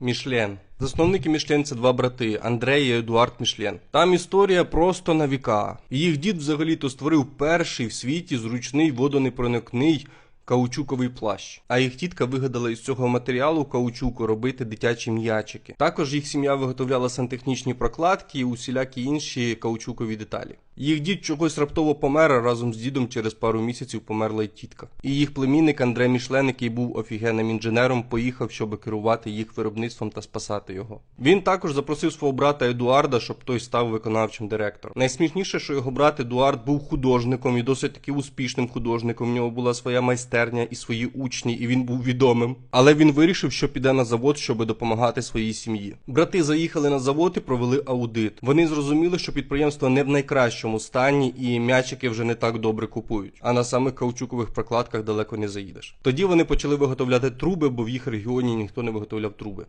Мішлен. Засновники Мішлен це два брати Андрей і Едуард Мішлен. Там історія просто на віка. Їх дід взагалі-то створив перший в світі зручний водонепроникний каучуковий плащ. А їх тітка вигадала із цього матеріалу каучуку робити дитячі м'ячики. Також їх сім'я виготовляла сантехнічні прокладки і усілякі інші каучукові деталі. Їх дід чогось раптово помер, а разом з дідом через пару місяців померла й тітка. І їх племінник Андрей Мішлен, який був офігенним інженером, поїхав, щоб керувати їх виробництвом та спасати його. Він також запросив свого брата Едуарда, щоб той став виконавчим директором. Найсмішніше, що його брат Едуард був художником і досить таки успішним художником. В нього була своя майстерня і свої учні, і він був відомим. Але він вирішив, що піде на завод, щоб допомагати своїй сім'ї. Брати заїхали на завод і провели аудит. Вони зрозуміли, що підприємство не в найкращому стані, і м'ячики вже не так добре купують. А на самих каучукових прокладках далеко не заїдеш. Тоді вони почали виготовляти труби, бо в їх регіоні ніхто не виготовляв труби.